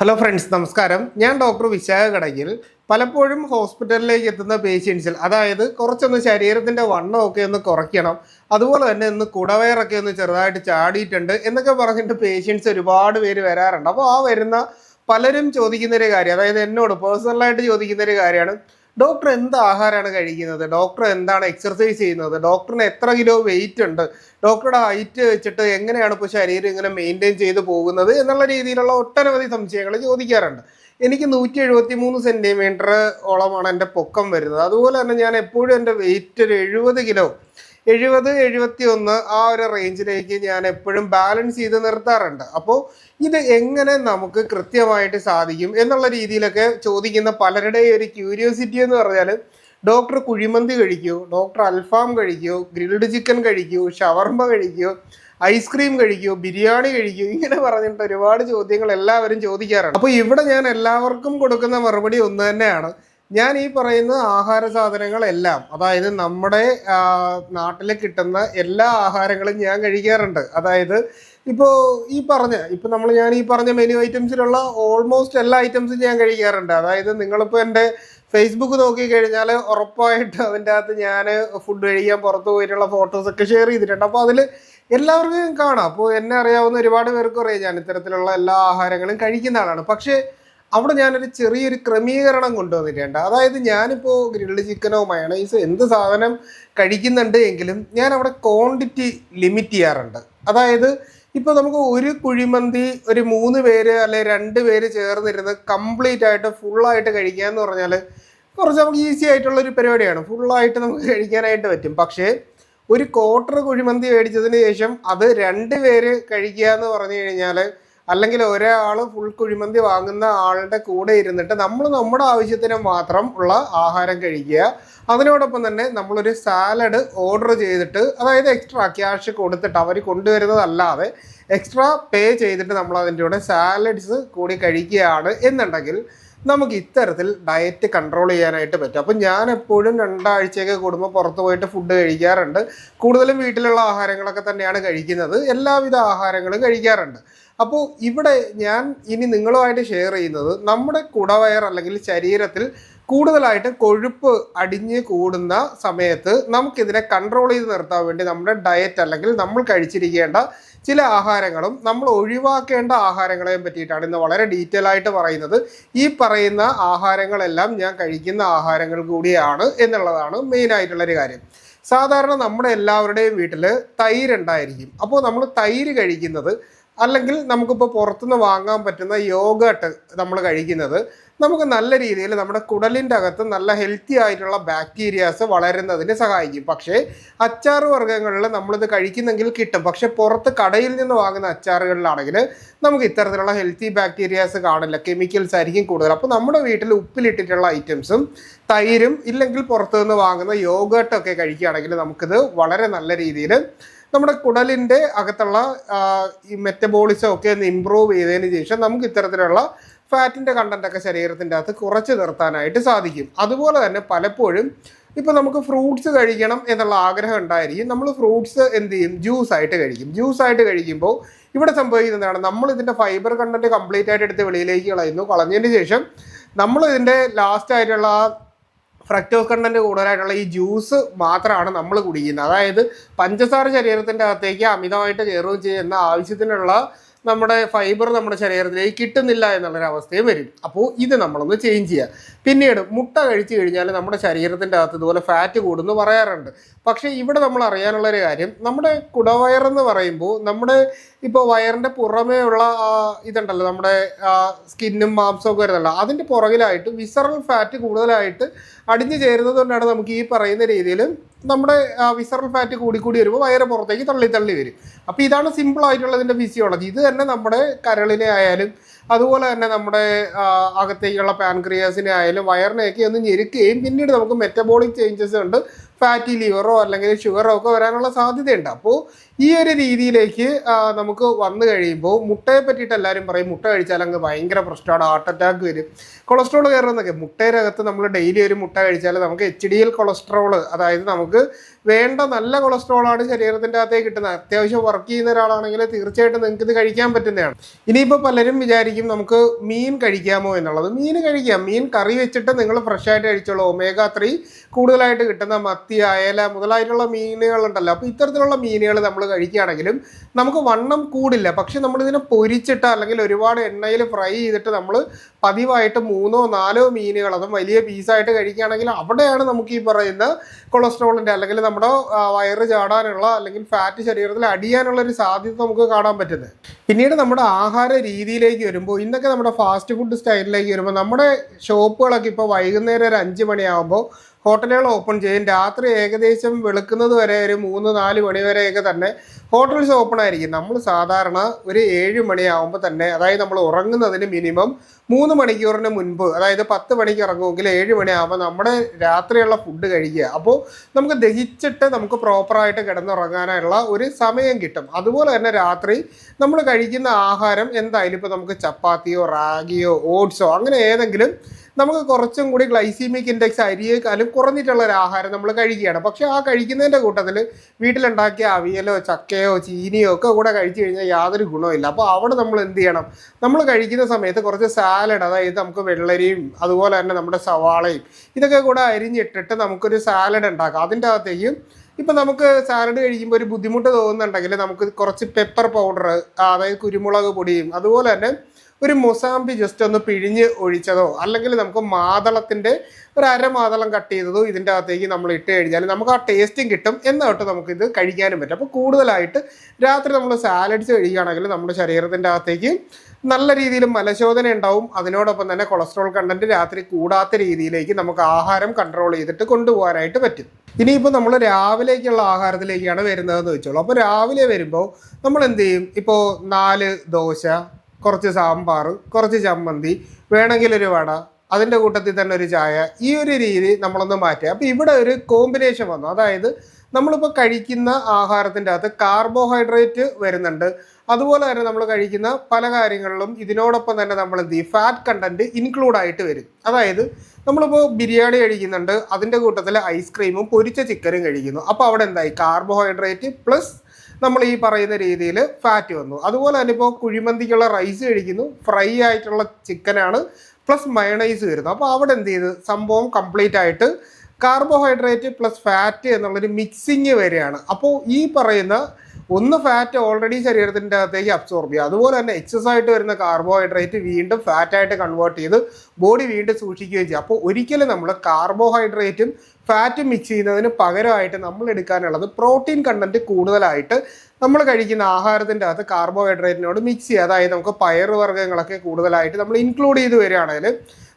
Hello friends നമസ്കാരം. ഞാൻ doctor Vishakha കടകിൽ പലപ്പോഴും ഹോസ്പിറ്റലിലേക്ക് എത്തുന്ന പേഷ്യൻസിൽ അതായത് കുറച്ചൊന്ന് ശരീരത്തിന്റെ വണ്ണമൊക്കെ ഒന്ന് കുറയ്ക്കണം അതുപോലെ തന്നെ ഒന്ന് കുടവയറൊക്കെ ഒന്ന് ചെറുതായിട്ട് ചാടിയിട്ടുണ്ട് എന്നൊക്കെ പറഞ്ഞിട്ട് പേഷ്യൻസ് ഒരുപാട് പേര് വരാറുണ്ട്. അപ്പോൾ ആ വരുന്ന പലരും ചോദിക്കുന്ന ഒരു കാര്യം അതായത് എന്നോട് പേഴ്സണലായിട്ട് ചോദിക്കുന്ന ഒരു കാര്യമാണ്. ഡോക്ടർ എന്ത് ആഹാരമാണ് കഴിക്കുന്നത്? ഡോക്ടർ എന്താണ് എക്സർസൈസ് ചെയ്യുന്നത്? ഡോക്ടറിന് എത്ര കിലോ വെയിറ്റ് ഉണ്ട്? ഡോക്ടറുടെ ഹൈറ്റ് വെച്ചിട്ട് എങ്ങനെയാണ് ഇപ്പോൾ ശരീരം ഇങ്ങനെ മെയിന്റെയിൻ ചെയ്ത് പോകുന്നത് എന്നുള്ള രീതിയിലുള്ള ഒട്ടനവധി സംശയങ്ങൾ ചോദിക്കാറുണ്ട്. എനിക്ക് നൂറ്റി എഴുപത്തി മൂന്ന് സെന്റിമീറ്റർ ഓളമാണ് എന്റെ പൊക്കം വരുന്നത്. അതുപോലെ തന്നെ ഞാൻ എപ്പോഴും എന്റെ വെയിറ്റ് ഒരു എഴുപത് കിലോ എഴുപത് എഴുപത്തി ഒന്ന് ആ ഒരു റേഞ്ചിലേക്ക് ഞാൻ എപ്പോഴും ബാലൻസ് ചെയ്ത് നിർത്താറുണ്ട്. അപ്പോൾ ഇത് എങ്ങനെ നമുക്ക് കൃത്യമായിട്ട് സാധിക്കും എന്നുള്ള രീതിയിലൊക്കെ ചോദിക്കുന്ന പലരുടെയും ഒരു ക്യൂരിയോസിറ്റി എന്ന് പറഞ്ഞാൽ ഡോക്ടർ കുഴിമന്തി കഴിക്കൂ ഡോക്ടർ അൽഫാം കഴിക്കൂ ഗ്രിൽഡ് ചിക്കൻ കഴിക്കൂ ഷവർമ കഴിക്കൂ ഐസ്ക്രീം കഴിക്കൂ ബിരിയാണി കഴിക്കൂ ഇങ്ങനെ പറഞ്ഞിട്ട് ഒരുപാട് ചോദ്യങ്ങൾ എല്ലാവരും ചോദിക്കാറുണ്ട്. അപ്പോൾ ഇവിടെ ഞാൻ എല്ലാവർക്കും കൊടുക്കുന്ന മറുപടി ഒന്ന് തന്നെയാണ്. ഞാൻ ഈ പറയുന്ന ആഹാര സാധനങ്ങളെല്ലാം അതായത് നമ്മുടെ നാട്ടിൽ കിട്ടുന്ന എല്ലാ ആഹാരങ്ങളും ഞാൻ കഴിക്കാറുണ്ട്. അതായത് ഇപ്പോൾ ഈ പറഞ്ഞ ഇപ്പോൾ നമ്മൾ ഞാൻ ഈ പറഞ്ഞ മെനു ഐറ്റംസിലുള്ള ഓൾമോസ്റ്റ് എല്ലാ ഐറ്റംസും ഞാൻ കഴിക്കാറുണ്ട്. അതായത് നിങ്ങളിപ്പോൾ എന്റെ ഫേസ്ബുക്ക് നോക്കി കഴിഞ്ഞാൽ ഉറപ്പായിട്ട് അതിന്റെ അകത്ത് ഞാൻ ഫുഡ് കഴിക്കാൻ പുറത്ത് പോയിട്ടുള്ള ഫോട്ടോസൊക്കെ ഷെയർ ചെയ്തിട്ടുണ്ട്. അപ്പോൾ അതിൽ എല്ലാവർക്കും കാണാം. അപ്പോൾ എന്നെ അറിയാവുന്ന ഒരുപാട് പേർക്കും അറിയാം ഞാൻ ഇത്തരത്തിലുള്ള എല്ലാ ആഹാരങ്ങളും കഴിക്കുന്ന ആളാണ്. പക്ഷേ അവിടെ ഞാനൊരു ചെറിയൊരു ക്രമീകരണം കൊണ്ടുവന്നിട്ടുണ്ട്. അതായത് ഞാനിപ്പോൾ ഗ്രിൽഡ് ചിക്കനോ മയണൈസോ എന്ത് സാധനം കഴിക്കുന്നുണ്ട് എങ്കിലും ഞാൻ അവിടെ ക്വാണ്ടിറ്റി ലിമിറ്റ് ചെയ്യാറുണ്ട്. അതായത് ഇപ്പോൾ നമുക്ക് ഒരു കുഴിമന്തി ഒരു മൂന്ന് പേര് അല്ലെ രണ്ട് പേര് ചേർന്നിരുന്ന് കംപ്ലീറ്റ് ആയിട്ട് ഫുള്ളായിട്ട് കഴിക്കുക എന്ന് പറഞ്ഞാൽ കുറച്ച് നമുക്ക് ഈസി ആയിട്ടുള്ള ഒരു പരിപാടിയാണ് ഫുള്ളായിട്ട് നമുക്ക് കഴിക്കാനായിട്ട് പറ്റും. പക്ഷേ ഒരു ക്വാർട്ടർ കുഴിമന്തി മേടിച്ചതിന് ശേഷം അത് രണ്ട് പേര് കഴിക്കുക എന്ന് പറഞ്ഞു കഴിഞ്ഞാൽ അല്ലെങ്കിൽ ഒരാൾ ഫുൾ കുഴിമന്തി വാങ്ങുന്ന ആളുടെ കൂടെ ഇരുന്നിട്ട് നമ്മൾ നമ്മുടെ ആവശ്യത്തിന് മാത്രം ഉള്ള ആഹാരം കഴിക്കുക. അതിനോടൊപ്പം തന്നെ നമ്മളൊരു സാലഡ് ഓർഡർ ചെയ്തിട്ട് അതായത് എക്സ്ട്രാ ക്യാഷ് കൊടുത്തിട്ട് അവർ കൊണ്ടുവരുന്നതല്ലാതെ എക്സ്ട്രാ പേ ചെയ്തിട്ട് നമ്മൾ അതിന്റെ കൂടെ സാലഡ്സ് കൂടി കഴിക്കുകയാണ് എന്നുണ്ടെങ്കിൽ നമുക്ക് ഇത്തരത്തിൽ ഡയറ്റ് കൺട്രോൾ ചെയ്യാനായിട്ട് പറ്റും. അപ്പം ഞാൻ എപ്പോഴും രണ്ടാഴ്ചയൊക്കെ കൂടുമ്പോൾ പുറത്ത് പോയിട്ട് ഫുഡ് കഴിക്കാറുണ്ട്. കൂടുതലും വീട്ടിലുള്ള ആഹാരങ്ങളൊക്കെ തന്നെയാണ് കഴിക്കുന്നത്. എല്ലാവിധ ആഹാരങ്ങളും കഴിക്കാറുണ്ട്. അപ്പോൾ ഇവിടെ ഞാൻ ഇനി നിങ്ങളുമായിട്ട് ഷെയർ ചെയ്യുന്നത് നമ്മുടെ കുടവയർ അല്ലെങ്കിൽ ശരീരത്തിൽ കൂടുതലായിട്ട് കൊഴുപ്പ് അടിഞ്ഞ് കൂടുന്ന സമയത്ത് നമുക്കിതിനെ കൺട്രോൾ ചെയ്ത് നിർത്താൻ വേണ്ടി നമ്മുടെ ഡയറ്റ് അല്ലെങ്കിൽ നമ്മൾ കഴിച്ചിരിക്കേണ്ട ചില ആഹാരങ്ങളും നമ്മൾ ഒഴിവാക്കേണ്ട ആഹാരങ്ങളെയും പറ്റിയിട്ടാണ് ഇന്ന് വളരെ ഡീറ്റെയിൽ ആയിട്ട് പറയുന്നത്. ഈ പറയുന്ന ആഹാരങ്ങളെല്ലാം ഞാൻ കഴിക്കുന്ന ആഹാരങ്ങൾ കൂടിയാണ് എന്നുള്ളതാണ് മെയിൻ ആയിട്ടുള്ളൊരു കാര്യം. സാധാരണ നമ്മുടെ എല്ലാവരുടെയും വീട്ടിൽ തൈര് ഉണ്ടായിരിക്കും. അപ്പോൾ നമ്മൾ തൈര് കഴിക്കുന്നത് അല്ലെങ്കിൽ നമുക്കിപ്പോൾ പുറത്തുനിന്ന് വാങ്ങാൻ പറ്റുന്ന യോഗട്ട് നമ്മൾ കഴിക്കുന്നത് നമുക്ക് നല്ല രീതിയിൽ നമ്മുടെ കുടലിന്റെ അകത്ത് നല്ല ഹെൽത്തി ആയിട്ടുള്ള ബാക്ടീരിയാസ് വളരുന്നതിന് സഹായിക്കും. പക്ഷേ അച്ചാർ വർഗങ്ങളിൽ നമ്മളിത് കഴിക്കുന്നെങ്കിൽ കിട്ടും. പക്ഷെ പുറത്ത് കടയിൽ നിന്ന് വാങ്ങുന്ന അച്ചാറുകളിലാണെങ്കിൽ നമുക്ക് ഇത്തരത്തിലുള്ള ഹെൽത്തി ബാക്ടീരിയാസ് കാണില്ല. കെമിക്കൽസ് ആയിരിക്കും കൂടുതൽ. അപ്പോൾ നമ്മുടെ വീട്ടിൽ ഉപ്പിലിട്ടിട്ടുള്ള ഐറ്റംസും തൈരും ഇല്ലെങ്കിൽ പുറത്തു നിന്ന് വാങ്ങുന്ന യോഗട്ടൊക്കെ കഴിക്കുകയാണെങ്കിൽ നമുക്കിത് വളരെ നല്ല രീതിയിൽ നമ്മുടെ കുടലിന്റെ അകത്തുള്ള ഈ മെറ്റബോളിസം ഒക്കെ ഒന്ന് ഇമ്പ്രൂവ് ചെയ്തതിന് ശേഷം നമുക്ക് ഇത്തരത്തിലുള്ള ഫാറ്റിന്റെ കണ്ടന്റൊക്കെ ശരീരത്തിന്റെ അകത്ത് കുറച്ച് നിർത്താനായിട്ട് സാധിക്കും. അതുപോലെ തന്നെ പലപ്പോഴും ഇപ്പോൾ നമുക്ക് ഫ്രൂട്ട്സ് കഴിക്കണം എന്നുള്ള ആഗ്രഹം ഉണ്ടായിരിക്കും. നമ്മൾ ഫ്രൂട്ട്സ് എന്ത് ചെയ്യും? ജ്യൂസ് ആയിട്ട് കഴിക്കും. ജ്യൂസ് ആയിട്ട് കഴിക്കുമ്പോൾ ഇവിടെ സംഭവിക്കുന്നതാണ് നമ്മൾ ഇതിന്റെ ഫൈബർ കണ്ടന്റ് കംപ്ലീറ്റ് ആയിട്ട് എടുത്ത് വെളിയിലേക്ക് കളയുന്നു. കളഞ്ഞതിന് ശേഷം നമ്മൾ ഇതിന്റെ ലാസ്റ്റ് ആയിട്ടുള്ള ഫ്രക്ടോസ് കണ്ടന്റ് കൂടുതലായിട്ടുള്ള ഈ ജ്യൂസ് മാത്രമാണ് നമ്മൾ കുടിക്കുന്നത്. അതായത് പഞ്ചസാര ശരീരത്തിന്റെ അകത്തേക്ക് അമിതമായിട്ട് കയറുകയും ചെയ്യുന്ന ആവശ്യത്തിനുള്ള നമ്മുടെ ഫൈബർ നമ്മുടെ ശരീരത്തിലേക്ക് കിട്ടുന്നില്ല എന്നുള്ളൊരു അവസ്ഥയും വരും. അപ്പോൾ ഇത് നമ്മളൊന്ന് ചേഞ്ച് ചെയ്യുക പിന്നീട് മുട്ട കഴിച്ചു കഴിഞ്ഞാൽ നമ്മുടെ ശരീരത്തിന്റെ അകത്ത് ഇതുപോലെ ഫാറ്റ് കൂടുമെന്ന് പറയാറുണ്ട്. പക്ഷേ ഇവിടെ നമ്മൾ അറിയാനുള്ളൊരു കാര്യം നമ്മുടെ കുടവയറെന്ന് പറയുമ്പോൾ നമ്മുടെ ഇപ്പോൾ വയറിന്റെ പുറമേ ഉള്ള ഇതുണ്ടല്ലോ നമ്മുടെ സ്കിന്നും മാംസമൊക്കെ വരുന്നല്ലോ അതിന്റെ പുറകിലായിട്ട് വിസറൽ ഫാറ്റ് കൂടുതലായിട്ട് അടിഞ്ഞു ചേരുന്നത് കൊണ്ടാണ് നമുക്ക് ഈ പറയുന്ന രീതിയിൽ നമ്മുടെ വിസറൽ ഫാറ്റ് കൂടിക്കൂടി കൂടി വരുമ്പോൾ വയറ് പുറത്തേക്ക് തള്ളി തള്ളി വരും. അപ്പോൾ ഇതാണ് സിമ്പിൾ ആയിട്ടുള്ളതിന്റെ ഫിസിയോളജി ഇത് തന്നെ നമ്മുടെ കരളിനെ ആയാലും അതുപോലെ തന്നെ നമ്മുടെ അകത്തേക്കുള്ള പാൻക്രിയാസിനെ ആയാലും വയറിനെയൊക്കെ ഒന്ന് ഞെരുക്കുകയും പിന്നീട് നമുക്ക് മെറ്റബോളിക് ചേഞ്ചസ് ഉണ്ട്. ഫാറ്റി ലിവറോ അല്ലെങ്കിൽ ഷുഗറോ ഒക്കെ വരാനുള്ള സാധ്യതയുണ്ട്. അപ്പോൾ ഈ ഒരു രീതിയിലേക്ക് നമുക്ക് വന്നു കഴിയുമ്പോൾ മുട്ടയെ പറ്റിയിട്ട് എല്ലാവരും പറയും മുട്ട കഴിച്ചാൽ അങ്ങ് ഭയങ്കര പ്രശ്നമാണ് ഹാർട്ട് അറ്റാക്ക് വരും. കൊളസ്ട്രോൾ കയറുന്നൊക്കെ മുട്ടയുടെ അകത്ത് നമ്മൾ ഡെയിലി ഒരു മുട്ട കഴിച്ചാൽ നമുക്ക് എച്ച് ഡി എൽ കൊളസ്ട്രോൾ അതായത് നമുക്ക് വേണ്ട നല്ല കൊളസ്ട്രോളാണ് ശരീരത്തിന്റെ അകത്തേക്ക് കിട്ടുന്നത്. അത്യാവശ്യം വർക്ക് ചെയ്യുന്ന ഒരാളാണെങ്കിൽ തീർച്ചയായിട്ടും നിങ്ങൾക്ക് ഇത് കഴിക്കാൻ പറ്റുന്നതാണ്. ഇനിയിപ്പോൾ പലരും വിചാരിക്കും നമുക്ക് മീൻ കഴിക്കാമോ എന്നുള്ളത്. മീൻ കഴിക്കാം. മീൻ കറി വെച്ചിട്ട് നിങ്ങൾ ഫ്രഷായിട്ട് കഴിച്ചോളൂ. ഒമേഗ ത്രീ കൂടുതലായിട്ട് കിട്ടുന്ന മത്തി അയല മുതലായിട്ടുള്ള മീനുകളുണ്ടല്ലോ. അപ്പോൾ ഇത്തരത്തിലുള്ള മീനുകൾ നമ്മൾ കഴിക്കുകയാണെങ്കിലും നമുക്ക് വണ്ണം കൂടില്ല. പക്ഷെ നമ്മളിതിനെ പൊരിച്ചിട്ട് അല്ലെങ്കിൽ ഒരുപാട് എണ്ണയിൽ ഫ്രൈ ചെയ്തിട്ട് നമ്മൾ പതിവായിട്ട് മൂന്നോ നാലോ മീനുകൾ അതും വലിയ പീസായിട്ട് കഴിക്കുകയാണെങ്കിൽ അവിടെയാണ് നമുക്ക് ഈ പറയുന്ന കൊളസ്ട്രോളിന്റെ അല്ലെങ്കിൽ നമ്മുടെ വയറ് ചാടാനുള്ള അല്ലെങ്കിൽ ഫാറ്റ് ശരീരത്തിൽ അടിയാനുള്ള ഒരു സാധ്യത നമുക്ക് കാണാൻ പറ്റുന്നത്. പിന്നീട് നമ്മുടെ ആഹാര രീതിയിലേക്ക് വരുമ്പോൾ ഇന്നൊക്കെ നമ്മുടെ ഫാസ്റ്റ് ഫുഡ് സ്റ്റൈലിലേക്ക് വരുമ്പോൾ നമ്മുടെ ഷോപ്പുകളൊക്കെ ഇപ്പോൾ വൈകുന്നേരം ഒരു അഞ്ച് മണിയാകുമ്പോൾ ഹോട്ടലുകൾ ഓപ്പൺ ചെയ്യും. രാത്രി ഏകദേശം വെളുക്കുന്നത് വരെ ഒരു മൂന്ന് നാല് മണി വരെയൊക്കെ തന്നെ ഹോട്ടൽസ് ഓപ്പൺ ആയിരിക്കും. നമ്മൾ സാധാരണ ഒരു ഏഴ് മണിയാകുമ്പോൾ തന്നെ അതായത് നമ്മൾ ഉറങ്ങുന്നതിന് മിനിമം മൂന്ന് മണിക്കൂറിന് മുൻപ് അതായത് പത്ത് മണിക്ക് ഇറങ്ങുമെങ്കിൽ ഏഴ് മണിയാകുമ്പോൾ നമ്മുടെ രാത്രിയുള്ള ഫുഡ് കഴിക്കുക. അപ്പോൾ നമുക്ക് ദഹിച്ചിട്ട് നമുക്ക് പ്രോപ്പറായിട്ട് കിടന്നുറങ്ങാനുള്ള ഒരു സമയം കിട്ടും. അതുപോലെ തന്നെ രാത്രി നമ്മൾ കഴിക്കുന്ന ആഹാരം എന്തായാലും ഇപ്പോൾ നമുക്ക് ചപ്പാത്തിയോ റാഗിയോ ഓട്സോ അങ്ങനെ ഏതെങ്കിലും നമുക്ക് കുറച്ചും കൂടി ഗ്ലൈസീമിക് ഇൻഡെക്സ് അരിയേക്കാളും കുറഞ്ഞിട്ടുള്ള ഒരു ആഹാരം നമ്മൾ കഴിക്കുകയാണ്. പക്ഷെ ആ കഴിക്കുന്നതിന്റെ കൂട്ടത്തിൽ വീട്ടിലുണ്ടാക്കിയ അവിയലോ ചക്കയോ ചീനിയോ ഒക്കെ കൂടെ കഴിച്ചു കഴിഞ്ഞാൽ യാതൊരു ഗുണമില്ല അപ്പോൾ അവിടെ നമ്മൾ എന്ത് ചെയ്യണം? നമ്മൾ കഴിക്കുന്ന സമയത്ത് കുറച്ച് സാലഡ് അതായത് നമുക്ക് വെള്ളരിയും അതുപോലെ തന്നെ നമ്മുടെ സവാളയും ഇതൊക്കെ കൂടെ അരിഞ്ഞിട്ടിട്ട് നമുക്കൊരു സാലഡ് ഉണ്ടാക്കാം. അതിന്റെ അകത്തേക്ക് ഇപ്പം നമുക്ക് സാലഡ് കഴിക്കുമ്പോൾ ഒരു ബുദ്ധിമുട്ട് തോന്നുന്നുണ്ടെങ്കിൽ നമുക്ക് കുറച്ച് പെപ്പർ പൗഡർ അതായത് കുരുമുളക് പൊടിയും അതുപോലെ തന്നെ ഒരു മൊസാമ്പി ജസ്റ്റ് ഒന്ന് പിഴിഞ്ഞ് ഒഴിച്ചതോ അല്ലെങ്കിൽ നമുക്ക് മാതളത്തിന്റെ ഒരു അര മാതളം കട്ട് ചെയ്തതോ ഇതിന്റെ അകത്തേക്ക് നമ്മൾ ഇട്ട് കഴിഞ്ഞാൽ നമുക്ക് ആ ടേസ്റ്റും കിട്ടും എന്നിട്ട് ഇത് കഴിക്കാനും പറ്റും. അപ്പോൾ കൂടുതലായിട്ട് രാത്രി നമ്മൾ സാലഡ്സ് കഴിക്കുകയാണെങ്കിൽ നമ്മുടെ ശരീരത്തിന്റെ അകത്തേക്ക് നല്ല രീതിയിൽ മലശോധന ഉണ്ടാവും. അതിനോടൊപ്പം തന്നെ കൊളസ്ട്രോൾ കണ്ടന്റ് രാത്രി കൂടാത്ത രീതിയിലേക്ക് നമുക്ക് ആഹാരം കൺട്രോൾ ചെയ്തിട്ട് കൊണ്ടുപോകാനായിട്ട് പറ്റും. ഇനിയിപ്പോൾ നമ്മൾ രാവിലേക്കുള്ള ആഹാരത്തിലേക്കാണ് വരുന്നതെന്ന് വെച്ചോളൂ. അപ്പോൾ രാവിലെ വരുമ്പോൾ നമ്മൾ എന്ത് ചെയ്യും? ഇപ്പോൾ നാല് ദോശ കുറച്ച് സാമ്പാർ കുറച്ച് ചമ്മന്തി വേണമെങ്കിൽ ഒരു വട അതിന്റെ കൂട്ടത്തിൽ തന്നെ ഒരു ചായ ഈ ഒരു രീതി നമ്മളൊന്ന് മാറ്റുക അപ്പോൾ ഇവിടെ ഒരു കോമ്പിനേഷൻ വന്നു. അതായത് നമ്മളിപ്പോൾ കഴിക്കുന്ന ആഹാരത്തിന്റെ അകത്ത് കാർബോഹൈഡ്രേറ്റ് വരുന്നുണ്ട്. അതുപോലെ തന്നെ നമ്മൾ കഴിക്കുന്ന പല കാര്യങ്ങളിലും ഇതിനോടൊപ്പം തന്നെ നമ്മൾ എന്ത് ചെയ്യും? ഫാറ്റ് കണ്ടന്റ് ഇൻക്ലൂഡ് ആയിട്ട് വരും. അതായത് നമ്മളിപ്പോൾ ബിരിയാണി കഴിക്കുന്നുണ്ട് അതിന്റെ കൂട്ടത്തിൽ ഐസ്ക്രീമും പൊരിച്ച ചിക്കനും കഴിക്കുന്നു. അപ്പോൾ അവിടെ എന്തായി? കാർബോഹൈഡ്രേറ്റ് പ്ലസ് നമ്മൾ ഈ പറയുന്ന രീതിയിൽ ഫാറ്റ് വന്നു. അതുപോലെ തന്നെ ഇപ്പോൾ കുഴിമന്തിക്കുള്ള റൈസ് കഴിക്കുന്നു. ഫ്രൈ ആയിട്ടുള്ള ചിക്കനാണ് പ്ലസ് മയണൈസ് വരുന്നു. അപ്പോൾ അവിടെ എന്ത് ചെയ്ത്? സംഭവം കംപ്ലീറ്റ് ആയിട്ട് കാർബോഹൈഡ്രേറ്റ് പ്ലസ് ഫാറ്റ് എന്നുള്ളൊരു മിക്സിങ് വരെയാണ് അപ്പോൾ ഈ പറയുന്ന ഒന്ന് ഫാറ്റ് ഓൾറെഡി ശരീരത്തിന്റെ അകത്തേക്ക് അബ്സോർബ് ചെയ്യുക. അതുപോലെ തന്നെ എക്സസ് ആയിട്ട് വരുന്ന കാർബോഹൈഡ്രേറ്റ് വീണ്ടും ഫാറ്റായിട്ട് കൺവേർട്ട് ചെയ്ത് ബോഡി വീണ്ടും സൂക്ഷിക്കുകയും ചെയ്യും അപ്പോൾ ഒരിക്കലും നമ്മൾ കാർബോഹൈഡ്രേറ്റും ഫാറ്റും മിക്സ് ചെയ്യുന്നതിന് പകരമായിട്ട് നമ്മൾ എടുക്കാനുള്ളത് പ്രോട്ടീൻ കണ്ടന്റ് കൂടുതലായിട്ട് നമ്മൾ കഴിക്കുന്ന ആഹാരത്തിന്റെ അകത്ത് കാർബോഹൈഡ്രേറ്റിനോട് മിക്സ് ചെയ്യുക. അതായത് നമുക്ക് പയർ വർഗങ്ങളൊക്കെ കൂടുതലായിട്ട് നമ്മൾ ഇൻക്ലൂഡ് ചെയ്ത് വരികയാണെങ്കിൽ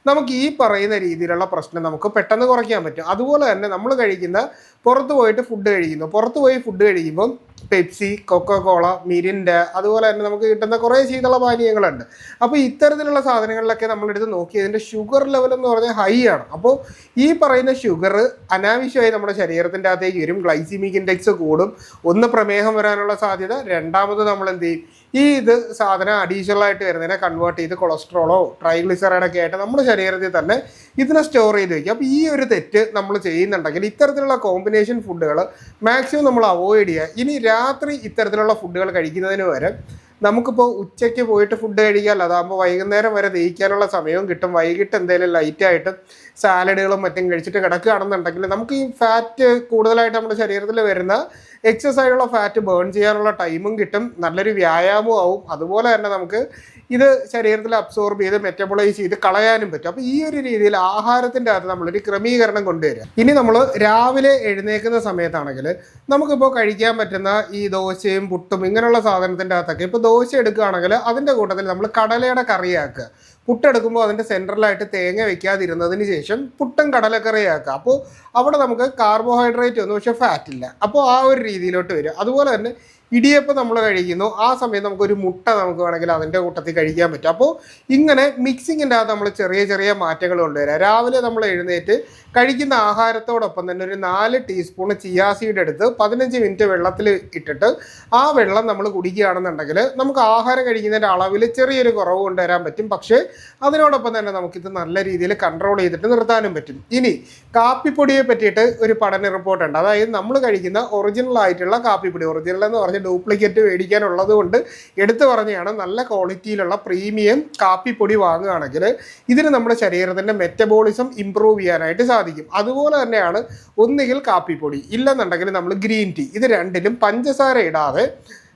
നമുക്ക് ഈ പറയുന്ന രീതിയിലുള്ള പ്രശ്നം നമുക്ക് പെട്ടെന്ന് കുറയ്ക്കാൻ പറ്റും. അതുപോലെ തന്നെ നമ്മൾ കഴിക്കുന്ന പുറത്ത് പോയിട്ട് ഫുഡ് കഴിക്കുന്നു. പുറത്ത് പോയി ഫുഡ് കഴിക്കുമ്പം പെപ്സി കൊക്കോകോള മിരിൻഡ അതുപോലെ തന്നെ നമുക്ക് കിട്ടുന്ന കുറേ ശീതള പാനീയങ്ങളുണ്ട്. അപ്പോൾ ഇത്തരത്തിലുള്ള സാധനങ്ങളിലൊക്കെ നമ്മളെടുത്ത് നോക്കി അതിന്റെ ഷുഗർ ലെവൽ എന്ന് പറഞ്ഞാൽ ഹൈ ആണ്. അപ്പോൾ ഈ പറയുന്ന ഷുഗർ അനാവശ്യമായി നമ്മുടെ ശരീരത്തിന്റെ അകത്തേക്ക് വരും ഗ്ലൈസിമിക് ഇൻഡെക്സ് കൂടും. ഒന്ന് പ്രമേഹം വരാനുള്ള സാധ്യത രണ്ടാമത് നമ്മൾ എന്ത് ചെയ്യും? ഈ ഇത് സാധനം അഡീഷണൽ ആയിട്ട് വരുന്നതിനെ കൺവേർട്ട് ചെയ്ത് കൊളസ്ട്രോളോ ട്രൈഗ്ലിസറൈഡൊക്കെ ആയിട്ട് നമ്മുടെ ശരീരത്തിൽ തന്നെ ഇതിനെ സ്റ്റോർ ചെയ്ത് വയ്ക്കുക അപ്പോൾ ഈ ഒരു തെറ്റ് നമ്മൾ ചെയ്യുന്നുണ്ടെങ്കിൽ ഇത്തരത്തിലുള്ള കോമ്പിനേഷൻ ഫുഡുകൾ മാക്സിമം നമ്മൾ അവോയ്ഡ് ചെയ്യുക ഇനി രാത്രി ഇത്തരത്തിലുള്ള ഫുഡുകൾ കഴിക്കുന്നതിന് വരെ നമുക്കിപ്പോൾ ഉച്ചയ്ക്ക് പോയിട്ട് ഫുഡ് കഴിക്കാൻ അതാകുമ്പോൾ വൈകുന്നേരം വരെ ദഹിക്കാനുള്ള സമയവും കിട്ടും. വൈകിട്ട് എന്തെങ്കിലും ലൈറ്റായിട്ട് സാലഡുകളും മറ്റും കഴിച്ചിട്ട് കിടക്കുകയാണെന്നുണ്ടെങ്കിൽ നമുക്ക് ഈ ഫാറ്റ് കൂടുതലായിട്ട് നമ്മുടെ ശരീരത്തിൽ വരുന്ന എക്സസ് ആയിട്ടുള്ള ഫാറ്റ് ബേൺ ചെയ്യാനുള്ള ടൈമും കിട്ടും. നല്ലൊരു വ്യായാമവും ആവും. അതുപോലെ തന്നെ നമുക്ക് ഇത് ശരീരത്തിൽ അബ്സോർബ് ചെയ്ത് മെറ്റബോളൈസ് ചെയ്ത് കളയാനും പറ്റും. അപ്പോൾ ഈ ഒരു രീതിയിൽ ആഹാരത്തിന്റെ അകത്ത് നമ്മളൊരു ക്രമീകരണം കൊണ്ടുവരിക. ഇനി നമ്മൾ രാവിലെ എഴുന്നേൽക്കുന്ന സമയത്താണെങ്കിൽ നമുക്കിപ്പോൾ കഴിക്കാൻ പറ്റുന്ന ഈ ദോശയും പുട്ടും ഇങ്ങനെയുള്ള സാധനത്തിന്റെ അകത്തൊക്കെ ഇപ്പോൾ ദോശ എടുക്കുകയാണെങ്കിൽ അതിന്റെ കൂട്ടത്തിൽ നമ്മൾ കടലയുടെ കറിയാക്കുക. പുട്ടെടുക്കുമ്പോൾ അതിന്റെ സെന്ററിലായിട്ട് തേങ്ങ വെക്കാതിരുന്നതിന് ശേഷം പുട്ടും കടലക്കറിയാക്കുക അപ്പോൾ അവിടെ നമുക്ക് കാർബോഹൈഡ്രേറ്റ് ഒന്നും പക്ഷേ ഫാറ്റ് ഇല്ല. അപ്പോൾ ആ ഒരു രീതിയിലോട്ട് വരും. അതുപോലെ തന്നെ ഇടിയപ്പം നമ്മൾ കഴിക്കുന്നു. ആ സമയത്ത് നമുക്കൊരു മുട്ട നമുക്ക് വേണമെങ്കിൽ അതിന്റെ കൂട്ടത്തിൽ കഴിക്കാൻ പറ്റും. അപ്പോൾ ഇങ്ങനെ മിക്സിങ്ങിന്റെ അകത്ത് നമ്മൾ ചെറിയ ചെറിയ മാറ്റങ്ങൾ കൊണ്ടുവരാം. രാവിലെ നമ്മൾ എഴുന്നേറ്റ് കഴിക്കുന്ന ആഹാരത്തോടൊപ്പം തന്നെ ഒരു നാല് ടീസ്പൂൺ ചിയാസീഡ് എടുത്ത് പതിനഞ്ച് മിനിറ്റ് വെള്ളത്തിൽ ഇട്ടിട്ട് ആ വെള്ളം നമ്മൾ കുടിക്കുകയാണെന്നുണ്ടെങ്കിൽ നമുക്ക് ആഹാരം കഴിക്കുന്നതിന്റെ അളവിൽ ചെറിയൊരു കുറവ് കൊണ്ടുവരാൻ പറ്റും. പക്ഷേ അതിനോടൊപ്പം തന്നെ നമുക്കിത് നല്ല രീതിയിൽ കൺട്രോൾ ചെയ്തിട്ട് നിർത്താനും പറ്റും. ഇനി കാപ്പിപ്പൊടിയെ പറ്റിയിട്ട് ഒരു പഠന റിപ്പോർട്ട് ഉണ്ട്. അതായത് നമ്മൾ കഴിക്കുന്ന ഒറിജിനൽ ആയിട്ടുള്ള കാപ്പിപ്പൊടി ഒറിജിനൽ എന്ന് പറഞ്ഞ് ഡ്യൂപ്ലിക്കേറ്റ് മേടിക്കാനുള്ളത് കൊണ്ട് എടുത്തു പറഞ്ഞാണ് നല്ല ക്വാളിറ്റിയിലുള്ള പ്രീമിയം കാപ്പിപ്പൊടി വാങ്ങുകയാണെങ്കിൽ ഇതിന് നമ്മുടെ ശരീരത്തിന്റെ മെറ്റബോളിസം ഇമ്പ്രൂവ് ചെയ്യാനായിട്ട് സാധിക്കും. അതുപോലെ തന്നെയാണ് ഒന്നുകിൽ കാപ്പിപ്പൊടി ഇല്ലെന്നുണ്ടെങ്കിൽ നമ്മൾ ഗ്രീൻ ടീ. ഇത് രണ്ടിലും പഞ്ചസാര ഇടാതെ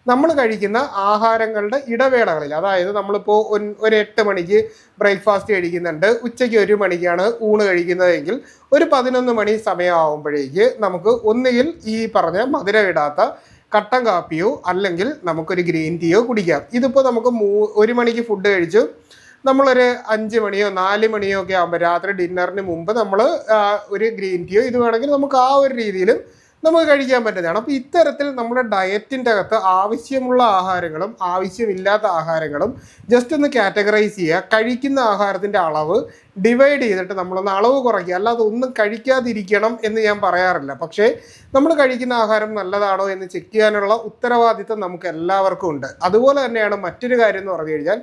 നമ്മൾ കഴിക്കുന്ന ആഹാരങ്ങളുടെ ഇടവേളകളിൽ അതായത് നമ്മളിപ്പോൾ ഒരു- എട്ട് മണിക്ക് ബ്രേക്ക്ഫാസ്റ്റ് കഴിക്കുന്നുണ്ട് ഉച്ചയ്ക്ക് ഒരു മണിക്കാണ് ഊണ് കഴിക്കുന്നതെങ്കിൽ ഒരു പതിനൊന്ന് മണി സമയമാകുമ്പോഴേക്ക് നമുക്ക് ഒന്നുകിൽ ഈ പറഞ്ഞ മധുരം ഇടാത്ത കട്ടൻ കാപ്പിയോ അല്ലെങ്കിൽ നമുക്കൊരു ഗ്രീൻ ടീയോ കുടിക്കാം. ഇതിപ്പോൾ നമുക്ക് മൂ ഒരു മണിക്ക് ഫുഡ് കഴിച്ചു. നമ്മളൊരു അഞ്ച് മണിയോ നാല് മണിയോ ഒക്കെ ആകുമ്പോൾ രാത്രി ഡിന്നറിന് മുമ്പ് നമ്മൾ ഒരു ഗ്രീൻ ടീയോ ഇത് വേണമെങ്കിൽ നമുക്ക് ആ ഒരു രീതിയിലും നമുക്ക് കഴിക്കാൻ പറ്റുന്നതാണ്. അപ്പോൾ ഇത്തരത്തിൽ നമ്മുടെ ഡയറ്റിന്റെ അകത്ത് ആവശ്യമുള്ള ആഹാരങ്ങളും ആവശ്യമില്ലാത്ത ആഹാരങ്ങളും ജസ്റ്റ് ഒന്ന് കാറ്റഗറൈസ് ചെയ്യുക. കഴിക്കുന്ന ആഹാരത്തിന്റെ അളവ് ഡിവൈഡ് ചെയ്തിട്ട് നമ്മളൊന്ന് അളവ് കുറയ്ക്കുക. അല്ലാതെ ഒന്നും കഴിക്കാതിരിക്കണം എന്ന് ഞാൻ പറയാറില്ല. പക്ഷേ നമ്മൾ കഴിക്കുന്ന ആഹാരം നല്ലതാണോ എന്ന് ചെക്ക് ചെയ്യാനുള്ള ഉത്തരവാദിത്തം നമുക്ക് എല്ലാവർക്കും ഉണ്ട്. അതുപോലെ തന്നെയാണ് മറ്റൊരു കാര്യം എന്ന് പറഞ്ഞു കഴിഞ്ഞാൽ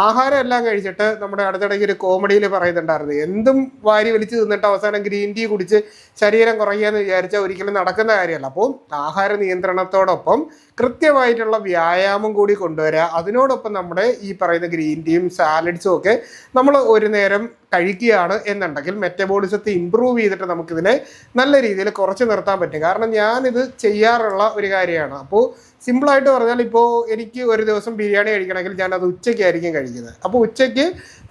ആഹാരം എല്ലാം കഴിച്ചിട്ട് നമ്മുടെ അടുത്തിടയ്ക്ക് ഒരു കോമഡിയിൽ പറയുന്നുണ്ടായിരുന്നു. എന്തും വാരി വലിച്ച് തിന്നിട്ട് അവസാനം ഗ്രീൻ ടീ കുടിച്ച് ശരീരം കുറയ്ക്കാന്ന് വിചാരിച്ചാൽ ഒരിക്കലും നടക്കുന്ന കാര്യമല്ല. അപ്പോൾ ആഹാര നിയന്ത്രണത്തോടൊപ്പം കൃത്യമായിട്ടുള്ള വ്യായാമം കൂടി കൊണ്ടുവരിക അതിനോടൊപ്പം നമ്മുടെ ഈ പറയുന്ന ഗ്രീൻ ടീയും സാലഡ്സും ഒക്കെ നമ്മൾ ഒരു നേരം കഴിക്കുകയാണ് എന്നുണ്ടെങ്കിൽ മെറ്റബോളിസത്തെ ഇമ്പ്രൂവ് ചെയ്തിട്ട് നമുക്കിതിനെ നല്ല രീതിയിൽ കുറച്ച് നിർത്താൻ പറ്റും. കാരണം ഞാനിത് ചെയ്യാറുള്ള ഒരു കാര്യമാണ്. അപ്പോൾ സിമ്പിളായിട്ട് പറഞ്ഞാൽ ഇപ്പോൾ എനിക്ക് ഒരു ദിവസം ബിരിയാണി കഴിക്കണമെങ്കിൽ ഞാനത് ഉച്ചയ്ക്കായിരിക്കും കഴിക്കുന്നത്. അപ്പോൾ ഉച്ചയ്ക്ക്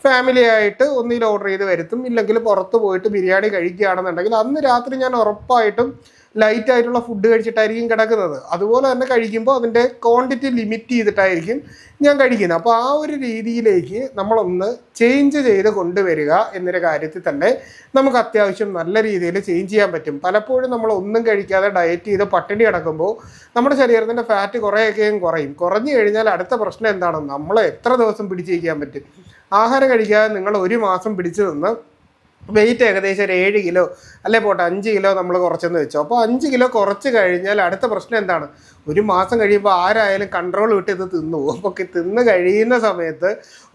ഫാമിലി ആയിട്ട് ഒന്നിൽ ഓർഡർ ചെയ്ത് വരുത്തും ഇല്ലെങ്കിൽ പുറത്ത് പോയിട്ട് ബിരിയാണി കഴിക്കുകയാണെന്നുണ്ടെങ്കിൽ അന്ന് രാത്രി ഞാൻ ഉറപ്പായിട്ടും ലൈറ്റ് ആയിട്ടുള്ള ഫുഡ് കഴിച്ചിട്ടായിരിക്കും കിടക്കുന്നത്. അതുപോലെ തന്നെ കഴിക്കുമ്പോൾ അതിന്റെ ക്വാണ്ടിറ്റി ലിമിറ്റ് ചെയ്തിട്ടായിരിക്കും ഞാൻ കഴിക്കുന്നത്. അപ്പോൾ ആ ഒരു രീതിയിലേക്ക് നമ്മളൊന്ന് ചേഞ്ച് ചെയ്ത് കൊണ്ടുവരിക എന്നൊരു കാര്യത്തിൽ തന്നെ നമുക്ക് അത്യാവശ്യം നല്ല രീതിയിൽ ചേഞ്ച് ചെയ്യാൻ പറ്റും. പലപ്പോഴും നമ്മൾ ഒന്നും കഴിക്കാതെ ഡയറ്റ് ചെയ്ത് പട്ടിണി കിടക്കുമ്പോൾ നമ്മുടെ ശരീരത്തിന്റെ ഫാറ്റ് കുറേയൊക്കെയും കുറയും. കുറഞ്ഞു കഴിഞ്ഞാൽ അടുത്ത പ്രശ്നം എന്താണ്? നമ്മൾ എത്ര ദിവസം പിടിച്ചിരിക്കാൻ പറ്റും? ആഹാരം കഴിക്കാതെ നിങ്ങൾ ഒരു മാസം പിടിച്ചു നിന്ന് വെയിറ്റ് ഏകദേശം ഒരു ഏഴ് കിലോ അല്ലെ പോട്ടെ അഞ്ച് കിലോ നമ്മൾ കുറച്ചെന്ന് വെച്ചു. അപ്പോൾ അഞ്ച് കിലോ കുറച്ച് കഴിഞ്ഞാൽ അടുത്ത പ്രശ്നം എന്താണ്? ഒരു മാസം കഴിയുമ്പോൾ ആരായാലും കൺട്രോൾ വിട്ട് ഇത് തിന്നു അപ്പോൾ തിന്ന് കഴിയുന്ന സമയത്ത്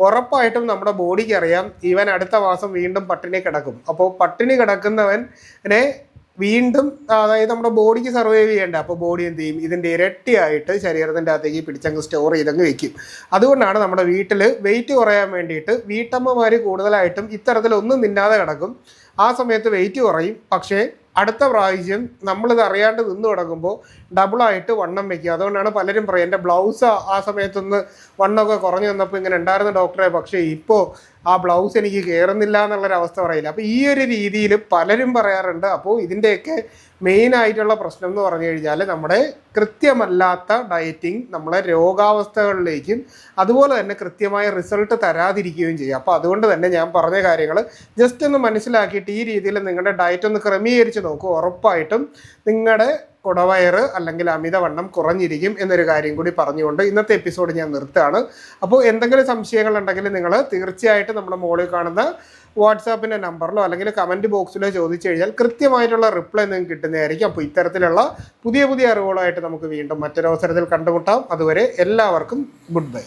ഉറപ്പായിട്ടും നമ്മുടെ ബോഡിക്ക് അറിയാം ഇവൻ അടുത്ത മാസം വീണ്ടും പട്ടിണി കിടക്കും. അപ്പോൾ പട്ടിണി കിടക്കുന്നവനെ വീണ്ടും അതായത് നമ്മുടെ ബോഡിക്ക് സർവൈവ് ചെയ്യേണ്ട അപ്പോൾ ബോഡി എന്ത് ചെയ്യും? ഇതിന്റെ ഇരട്ടിയായിട്ട് ശരീരത്തിന്റെ അകത്തേക്ക് പിടിച്ചങ്ങ് സ്റ്റോർ ചെയ്തങ്ങ് വെക്കും. അതുകൊണ്ടാണ് നമ്മുടെ വീട്ടിൽ വെയിറ്റ് കുറയാൻ വേണ്ടിയിട്ട് വീട്ടമ്മമാർ കൂടുതലായിട്ടും ഇത്തരത്തിലൊന്നും നിന്നാതെ കിടക്കും. ആ സമയത്ത് വെയിറ്റ് കുറയും. പക്ഷേ അടുത്ത പ്രാവശ്യം നമ്മളിത് അറിയാണ്ട് നിന്ന് തുടങ്ങുമ്പോൾ ഡബിളായിട്ട് വണ്ണം വെക്കുക അതുകൊണ്ടാണ് പലരും പറയുക എന്റെ ബ്ലൗസ് ആ സമയത്തൊന്ന് വണ്ണമൊക്കെ കുറഞ്ഞു വന്നപ്പോൾ ഇങ്ങനെ ഉണ്ടായിരുന്ന ഡോക്ടറെ. പക്ഷേ ഇപ്പോൾ ആ ബ്ലൗസ് എനിക്ക് കയറുന്നില്ല എന്നുള്ളൊരവസ്ഥ പറയില്ല. അപ്പോൾ ഈ ഒരു രീതിയിൽ പലരും പറയാറുണ്ട് അപ്പോൾ ഇതിന്റെയൊക്കെ മെയിൻ ആയിട്ടുള്ള പ്രശ്നം എന്ന് പറഞ്ഞു കഴിഞ്ഞാൽ നമ്മുടെ കൃത്യമല്ലാത്ത ഡയറ്റിങ് നമ്മളെ രോഗാവസ്ഥകളിലേക്കും അതുപോലെ തന്നെ കൃത്യമായ റിസൾട്ട് തരാതിരിക്കുകയും ചെയ്യും. അപ്പോൾ അതുകൊണ്ട് തന്നെ ഞാൻ പറഞ്ഞ കാര്യങ്ങൾ ജസ്റ്റ് ഒന്ന് മനസ്സിലാക്കിയിട്ട് ഈ രീതിയിൽ നിങ്ങളുടെ ഡയറ്റ് ഒന്ന് ക്രമീകരിച്ച് നോക്കൂ. ഉറപ്പായിട്ടും നിങ്ങളുടെ കുടവയറ് അല്ലെങ്കിൽ അമിതവണ്ണം കുറഞ്ഞിരിക്കും എന്നൊരു കാര്യം കൂടി പറഞ്ഞുകൊണ്ട് ഇന്നത്തെ എപ്പിസോഡ് ഞാൻ നിർത്തുകയാണ്. അപ്പോൾ എന്തെങ്കിലും സംശയങ്ങൾ ഉണ്ടെങ്കിൽ നിങ്ങൾ തീർച്ചയായിട്ടും നമ്മുടെ മോളിൽ കാണുന്ന വാട്സാപ്പിന്റെ നമ്പറിലോ അല്ലെങ്കിൽ കമന്റ് ബോക്സിലോ ചോദിച്ചു കഴിഞ്ഞാൽ കൃത്യമായിട്ടുള്ള റിപ്ലൈ നിങ്ങൾക്ക് കിട്ടുന്നതായിരിക്കും. അപ്പോൾ ഇത്തരത്തിലുള്ള പുതിയ പുതിയ അറിവുകളായിട്ട് നമുക്ക് വീണ്ടും മറ്റൊരവസരത്തിൽ കണ്ടുമുട്ടാം. അതുവരെ എല്ലാവർക്കും ഗുഡ് ബൈ.